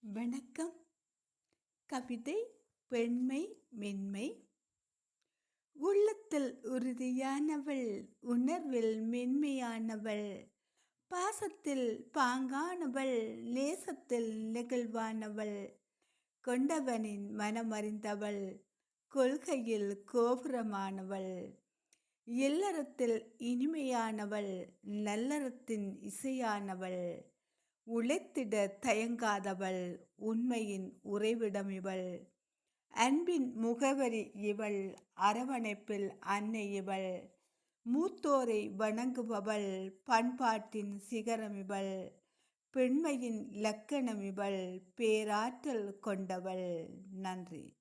வணக்கம். கவிதை பெண்மை மென்மை. உள்ளத்தில் உறுதியானவள் உணர்வில் மென்மையானவள். பாசத்தில் பாங்கானவள் நேசத்தில் நெகிழ்வானவள். கொண்டவனின் மனமறிந்தவள் கொள்கையில் கோபுரமானவள். இல்லறத்தில் இனிமையானவள் நல்லறத்தின் இசையானவள். உழைத்திட தயங்காதவள் உண்மையின் உறைவிடம் இவள். அன்பின் முகவரி இவள் அரவணைப்பில் அன்னை இவள். மூத்தோரை வணங்குபவள் பண்பாட்டின் சிகரம் இவள். பெண்மையின் லக்கணம் இவள் பேராற்றல் கொண்டவள். நன்றி.